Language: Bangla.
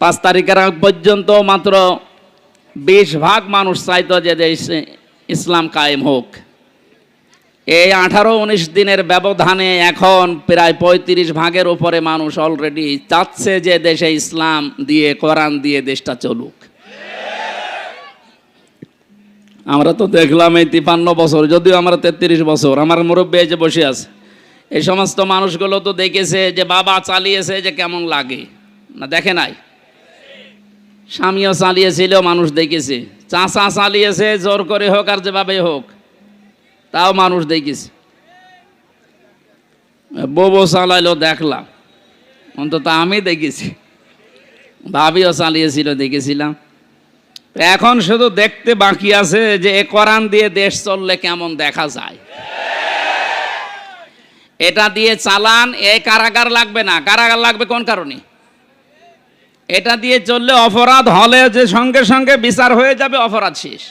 পাঁচ তারিখের আগ পর্যন্ত মাত্র বিশ ভাগ মানুষ চাইতো যে দেশে ইসলাম কায়েম হোক। এই আঠারো উনিশ দিনের ব্যবধানে এখন প্রায় পঁয়ত্রিশ ভাগের উপরে মানুষ অলরেডি চাচ্ছে যে দেশে ইসলাম দিয়ে, কোরআন দিয়ে দেশটা চলুক। আমরা তো দেখলাম এই তিপান্ন বছর, যদিও আমরা তেত্রিশ বছর, আমার মুরব্বী যে বসে আছে, এই সমস্ত মানুষগুলো তো দেখেছে যে বাবা চালিয়েছে যে কেমন লাগে। না, দেখে নাই? স্বামীও চালিয়েছিল, মানুষ দেখেছে। চাষা চালিয়েছে, জোর করে হোক আর যেভাবে হোক, তাও মানুষ দেখেছে। বউ চালাইলো, দেখলাম। অন্তত আমি দেখেছি। ভাবিও চালিয়েছিল, দেখেছিলাম। এখন শুধু দেখতে বাকি আছে যে, এ কোরআন দিয়ে দেশ চললে কেমন দেখা যায়। এটা দিয়ে চালান, এ কারাগার লাগবে না। কারাগার লাগবে কোন কারণে? এটা দিয়ে চললে অপরাধ হলে যে সঙ্গে সঙ্গে বিচার হয়ে যাবে অপরাধ শেষ।